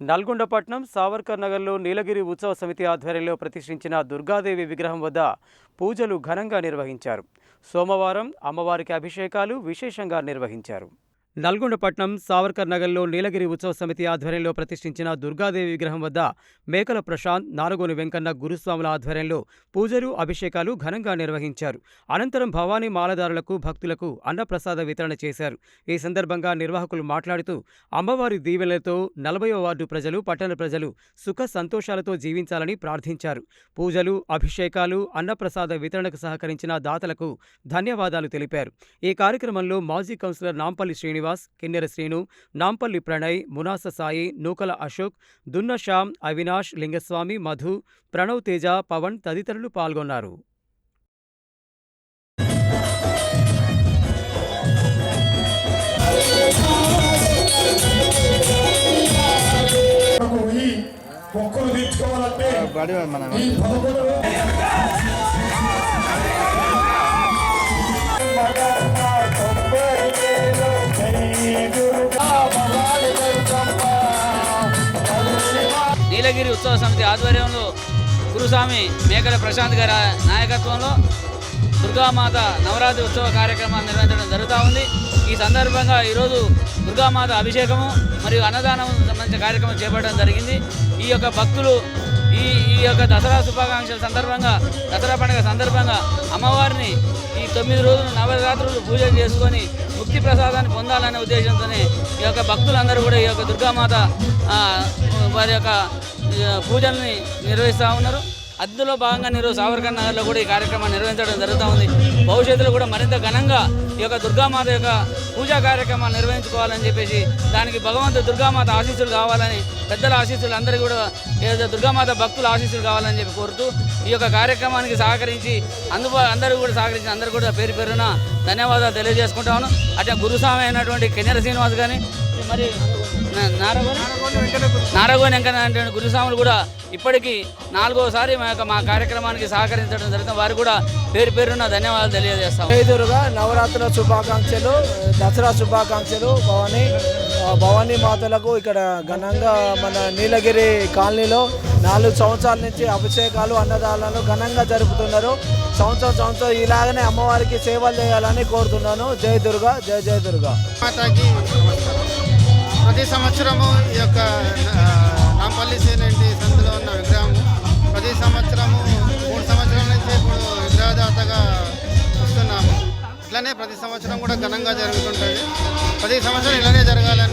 నల్గొండపట్నం సావర్కర్ నగర్లో నీలగిరి ఉత్సవ సమితి ఆధ్వర్యంలో ప్రతిష్ఠించిన దుర్గాదేవి విగ్రహం వద్ద పూజలు ఘనంగా నిర్వహించారు. సోమవారం అమ్మవారికి అభిషేకాలు విశేషంగా నిర్వహించారు. నల్గొండపట్నం సావర్కర్ నగర్లో నీలగిరి ఉత్సవ సమితి ఆధ్వర్యంలో ప్రతిష్ఠించిన దుర్గాదేవి విగ్రహం వద్ద మేకల ప్రశాంత్ నారగోని వెంకన్న గురుస్వాముల ఆధ్వర్యంలో పూజలు అభిషేకాలు ఘనంగా నిర్వహించారు. అనంతరం భవానీ మాలదారులకు భక్తులకు అన్నప్రసాద వితరణ చేశారు. ఈ సందర్భంగా నిర్వాహకులు మాట్లాడుతూ అమ్మవారి దీవెనలతో నలభైవ వార్డు ప్రజలు పట్టణ ప్రజలు సుఖ సంతోషాలతో జీవించాలని ప్రార్థించారు. పూజలు అభిషేకాలు అన్నప్రసాద వితరణకు సహకరించిన దాతలకు ధన్యవాదాలు తెలిపారు. ఈ కార్యక్రమంలో మాజీ కౌన్సిలర్ నాంపల్లి శ్రీనివాస్ కిన్నెర శ్రీను నాంపల్లి ప్రణయ్ మునాస సాయి నూకల అశోక్ దున్న శ్యామ్ అవినాష్ లింగస్వామి మధు ప్రణవ్ తేజ పవన్ తదితరులు పాల్గొన్నారు. మొక్కులు తీర్చుకోవాలంటే బాడీ ఉత్సవ సమితి ఆధ్వర్యంలో గురుస్వామి మేకల ప్రశాంత్ గారి నాయకత్వంలో దుర్గామాత నవరాత్రి ఉత్సవ కార్యక్రమాన్ని నిర్వహించడం జరుగుతూ ఉంది. ఈ సందర్భంగా ఈరోజు దుర్గామాత అభిషేకము మరియు అన్నదానం సంబంధించిన కార్యక్రమం చేపట్టడం జరిగింది. ఈ యొక్క భక్తులు ఈ ఈ యొక్క దసరా శుభాకాంక్షల సందర్భంగా దసరా పండుగ సందర్భంగా అమ్మవారిని ఈ తొమ్మిది రోజులు నవరాత్రులు పూజలు చేసుకొని ముక్తి ప్రసాదాన్ని పొందాలనే ఉద్దేశంతోనే ఈ యొక్క భక్తులందరూ కూడా ఈ యొక్క దుర్గామాత వారి యొక్క పూజల్ని నిర్వహిస్తూ ఉన్నారు. అందులో భాగంగా నేను సావర్కర్ నగర్లో కూడా ఈ కార్యక్రమాన్ని నిర్వహించడం జరుగుతూ ఉంది. భవిష్యత్తులో కూడా మరింత ఘనంగా ఈ యొక్క దుర్గామాత యొక్క పూజా కార్యక్రమాలు నిర్వహించుకోవాలని చెప్పేసి దానికి భగవంతు దుర్గామాత ఆశీస్సులు కావాలని పెద్దల ఆశీస్సులు అందరికీ కూడా ఏదో దుర్గామాత భక్తుల ఆశీస్సులు కావాలని చెప్పి కోరుతూ ఈ యొక్క కార్యక్రమానికి సహకరించి అందుబా అందరూ కూడా సహకరించి అందరూ కూడా పేరు పేరున ధన్యవాదాలు తెలియజేసుకుంటాను అట్లా గురుస్వామి అయినటువంటి కెన్నెర శ్రీనివాస్ కానీ మరి నారగోని. అనేటువంటి గురుస్వాములు కూడా ఇప్పటికీ నాలుగోసారి మా యొక్క మా కార్యక్రమానికి సహకరించడం జరుగుతుంది వారు కూడా పేరు పేరున ధన్యవాదాలు తెలియజేస్తాం. ఎదురుగా నవరాత్రుల శుభాకాంక్షలు దసరా శుభాకాంక్షలు భవానీ భవానీ మాతలకు ఇక్కడ ఘనంగా మన నీలగిరి కాలనీలో నాలుగు సంవత్సరాల నుంచి అభిషేకాలు అన్నదానాలు ఘనంగా జరుపుతున్నారు. సంవత్సరం సంవత్సరం ఇలాగనే అమ్మవారికి సేవలు చేయాలని కోరుతున్నాను. జై దుర్గా జై జై దుర్గా. మాతాకి ప్రతి సంవత్సరము ఈ యొక్క నాంపల్లి సేనేంటి సంతలో ఉన్న విగ్రహం ప్రతి సంవత్సరము మూడు సంవత్సరాల నుంచి ఇప్పుడు విగ్రహదాతగా వస్తున్నాము. ఇట్లానే ప్రతి సంవత్సరం కూడా ఘనంగా జరుగుతుంటుంది. ప్రతి సంవత్సరం ఇలానే జరగాలని